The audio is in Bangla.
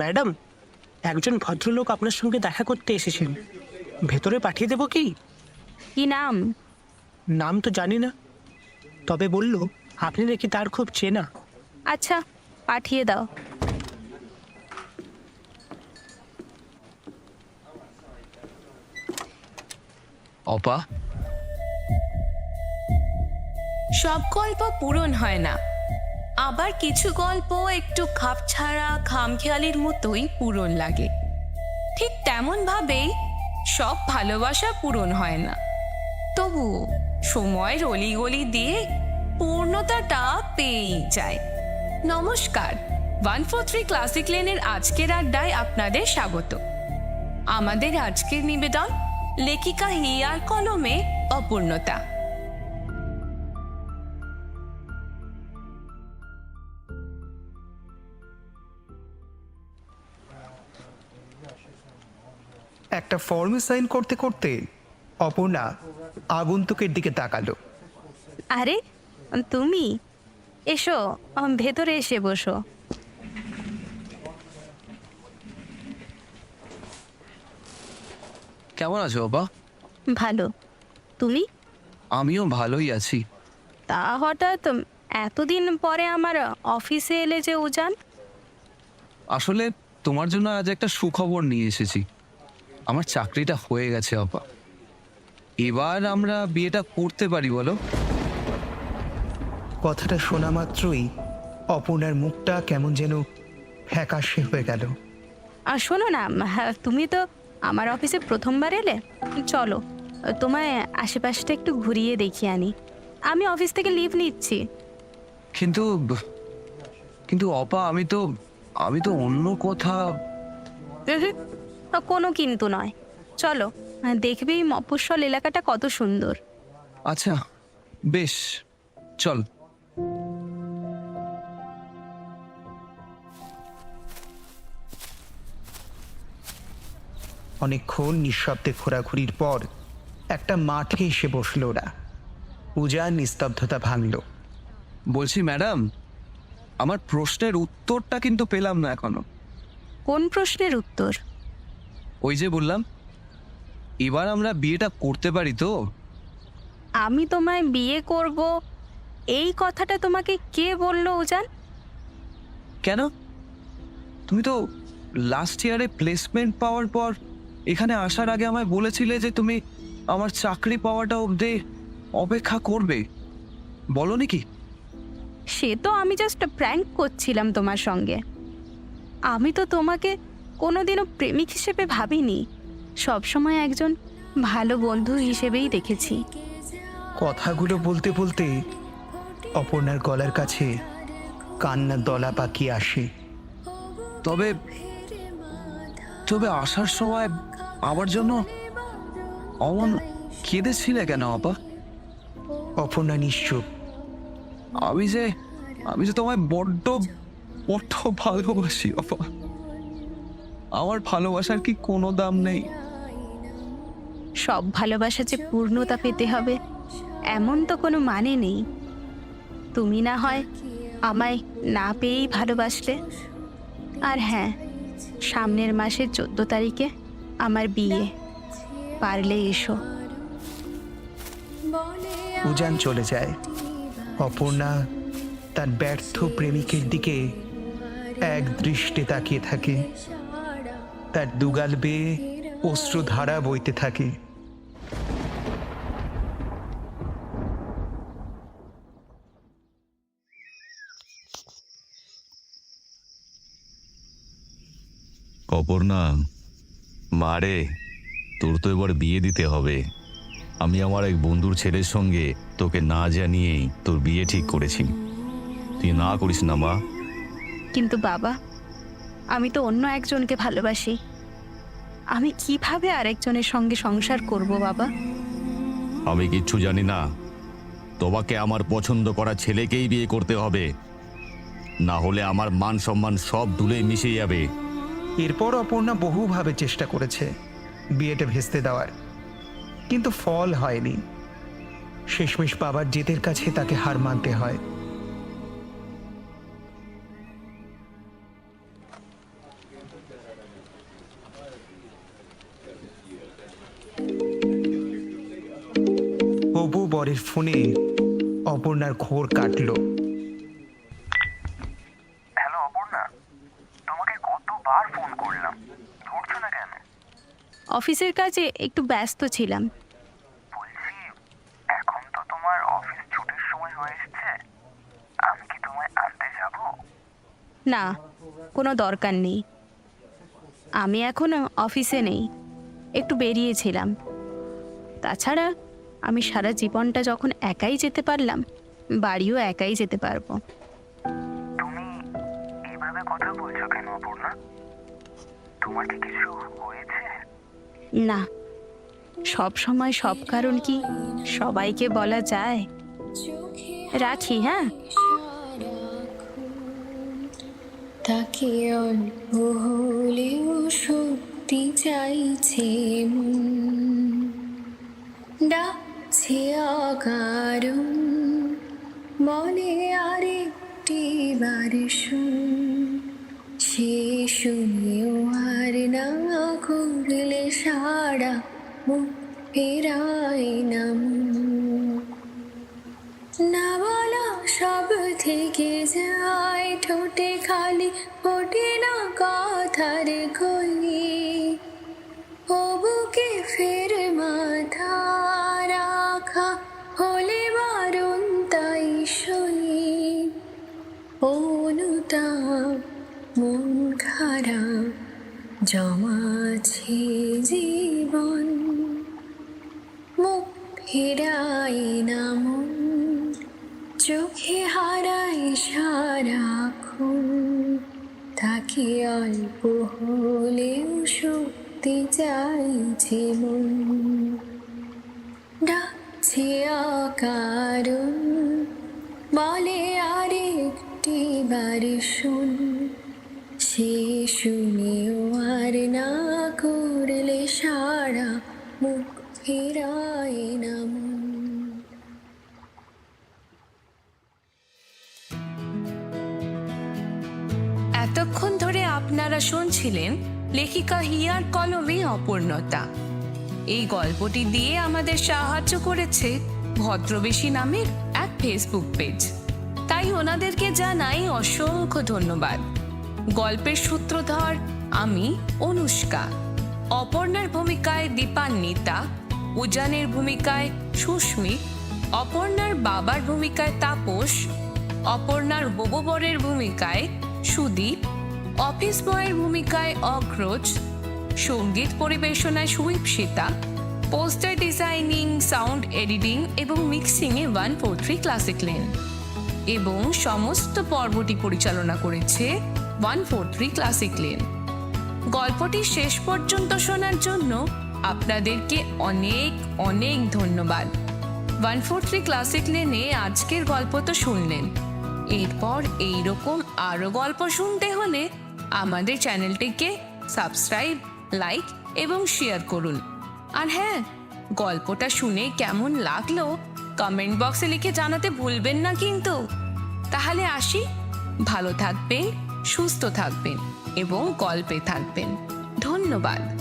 ম্যাডাম একজন ভদ্রলোক আপনার সঙ্গে দেখা করতে এসেছেন। ভেতরে পাঠিয়ে দেবো কি? কি নাম? নাম তো জানি না তবে বলল আপনি নাকি তার খুব চেনা। আচ্ছা পাঠিয়ে দাও। অপা? সব গল্প পূরণ হয় না। আবার কিছু গল্প একটু খাপছাড়া, খামখেয়ালির মতোই পূরণ লাগে। ঠিক তেমন ভাবেই সব ভালোবাসা পূরণ হয় না। তবু সময়ের অলিগলি দিয়ে পূর্ণতাটা পেয়েই যায়। নমস্কার, ওয়ান ফোর থ্রি ক্লাসিক লেনের আজকের আড্ডায় আপনাদের স্বাগত। আমাদের আজকের নিবেদন লেখিকা হিয়ার কলমে অপূর্ণতা। একটা ফর্মে সাইন করতে করতে অপর্ণা আগন্তুকের দিকে তাকালো। আরে তুমি? এসো আম, ভেতরে এসে বসো। কেমন আছো অপা? ভালো। তুমি? আমিও ভালোই আছি। তা হঠাৎ এতদিন পরে আমার অফিসে এলে যে উজান? আসলে তোমার জন্য আজ একটা সুখবর নিয়ে এসেছি। আমার চাকরিটা হয়ে গেছে অপা এবার আমরা বিয়েটা করতে পারি বলো। কথাটা শোনা মাত্রই অপর্ণার মুখটা কেমন যেন ফ্যাকাশে হয়ে গেল। আর শোনো না হ্যাঁ, তুমি তো আমার অফিসে প্রথমবার এলে? চলো তোমায় আশেপাশটা একটু ঘুরিয়ে দেখিয়ে আনি। আমি অফিস থেকে লিভ নিচ্ছি। কিন্তু কিন্তু অপা আমি তো আমি তো অন্য কথা কোনো কিন্তু নয়। চলো দেখবি মফস্বল এলাকাটা কত সুন্দর। আচ্ছা বেশ চল। অনেকক্ষণ নিঃশব্দে ঘোরাঘুরির পর একটা মাঠে এসে বসল ওরা। উজান নিস্তব্ধতা ভাঙল। বলছি ম্যাডাম আমার প্রশ্নের উত্তরটা কিন্তু পেলাম না এখনও। কোন প্রশ্নের উত্তর? ওই যে বললাম এবার আমরা বিয়েটা করতে পারি তো? আমি তোমায় বিয়ে করব। এই কথাটা তোমাকে কে বলল উজান? কেন? তুমি তো লাস্ট ইয়ারে প্লেসমেন্ট পাওয়ার পর এখানে আসার আগে আমায় বলেছিলে যে তুমি আমার চাকরি পাওয়াটা অবধি অপেক্ষা করবে। বলো কি সে তো আমি জাস্ট প্র্যাঙ্ক করছিলাম তোমার সঙ্গে। আমি তো তোমাকে কোনোদিনও প্রেমিক হিসেবে ভাবিনি। সবসময় একজন ভালো বন্ধু হিসেবেই দেখেছি। কথাগুলো বলতে বলতে অপর্ণার গলার কাছে কান্নার দলা পাকিয়ে আসে। তবে তবে আসার সময় আমার জন্য অমন কেঁদেছিলে কেন আপা? অপর্ণা নিশ্চুপ। আমি যে আমি যে তোমায় বড্ড বড্ড ভালোবাসি, আপা। আমার ভালোবাসার কি কোনো দাম নেই? সব ভালোবাসা যে পূর্ণতা পেতে হবে এমন তো কোনো মানে নেই। তুমি না হয় আমায় না পেয়েই ভালোবাসলে। আর হ্যাঁ সামনের মাসের চোদ্দ তারিখে আমার বিয়ে। পারলে এসো। উজান চলে যায়। অপর্ণা তার ব্যর্থ প্রেমিকের দিকে এক দৃষ্টে তাকিয়ে থাকে। তার দুগাল বেয়ে অশ্রুধারা বইতে থাকে। অপর্ণা মারে তোর তো এবার বিয়ে দিতে হবে। আমি আমার এক বন্ধুর ছেলের সঙ্গে তোকে না জানিয়েই তোর বিয়ে ঠিক করেছি। তুই না করিস না মা। কিন্তু বাবা আমি তো অন্য একজনকে ভালোবাসি। আমি কীভাবে আরেকজনের সঙ্গে সংসার করব বাবা? আমি কিচ্ছু জানি না। তোমাকে আমার পছন্দ করা ছেলেকেই বিয়ে করতে হবে। না হলে আমার মান সম্মান সব ধুলে মিশে যাবে। এরপর অপর্ণা বহুভাবে চেষ্টা করেছে বিয়েটা ভেস্তে দেওয়ার। কিন্তু ফল হয়নি। শেষমেশ বাবার জেদের কাছে তাকে হার মানতে হয়। পরের ফোনে অপর্ণার ঘোর কাটলো। হ্যালো অপর্ণা। তোমাকে কতবার ফোন করলাম। ধরছো না কেন? অফিসের কাজে একটু ব্যস্ত ছিলাম। বলছি এখন তো তোমার অফিস ছুটির সময় হয়ে এসছে। আমি কি তোমায় আনতে যাব? না কোনো দরকার নেই। আমি এখনও অফিসে নেই। একটু বেরিয়েছিলাম। তাছাড়া আমি সারা জীবনটা যখন একাই যেতে পারলাম বাড়িও একাই যেতে পারব। তুমি এইভাবে কথা বলছো কেন অপর্ণা? তোমার কি কিছু হয়েছে? না সব সময় সব কারণ কি সবাইকে বলা যায়? রাখি হ্যাঁ? তাকে অল্প হলেও সত্যি চাইছে মন। ডাকছে অকারণ মনে আরেকটি বার শুন সে শুনেও আর না করলে সারা মুখ ফেরায় না মন। না বলা সব থেকে যায়, ঠোঁটে খালি ফোটে না কথার কই ও বুকে ফের মাথা জমাছে জীবন, মুখ ফেরাই না মন চোখে হারাই সারাক্ষণ তাকে অল্প হলেও শক্তি চাইছে মন ডাকছে অকারণ, বলে আরেকটি বার শুন। সে শুনেও সারা মুখ ফেরায় এতক্ষণ ধরে আপনারা শুনছিলেন লেখিকা হিয়ার কলমে অপূর্ণতা। এই গল্পটি দিয়ে আমাদের সাহায্য করেছে ভদ্রবেশী নামের এক ফেসবুক পেজ তাই ওনাদেরকে জানাই অসংখ্য ধন্যবাদ। গল্পের সূত্রধর আমি, অনুষ্কা। অপর্ণার ভূমিকায় দীপান্বিতা, উজানের ভূমিকায় সুস্মিত অপর্ণার বাবার ভূমিকায় তাপস, অপর্ণার বববরের ভূমিকায় সুদীপ, অফিস বয়ের ভূমিকায় অগ্রজ, সংগীত পরিবেশনায় সুইপসিতা পোস্টার ডিজাইনিং, সাউন্ড এডিটিং এবং মিক্সিংয়ে one four three classic lane এবং সমস্ত পর্বটি পরিচালনা করেছে one four three classic lane. গল্পটি শেষ পর্যন্ত শোনার জন্য আপনাদেরকে অনেক অনেক ধন্যবাদ। ওয়ান ফোর থ্রি ক্লাসিক লেনে আজকের গল্প তো শুনলেন। এরপর এইরকম আরও গল্প শুনতে হলে আমাদের চ্যানেলটিকে সাবস্ক্রাইব, লাইক এবং শেয়ার করুন। আর হ্যাঁ গল্পটা শুনে কেমন লাগল কমেন্ট বক্সে লিখে জানাতে ভুলবেন না কিন্তু। তাহলে আসি। ভালো থাকবেন। সুস্থ থাকবেন এবং গল্পে থাকবেন। ধন্যবাদ।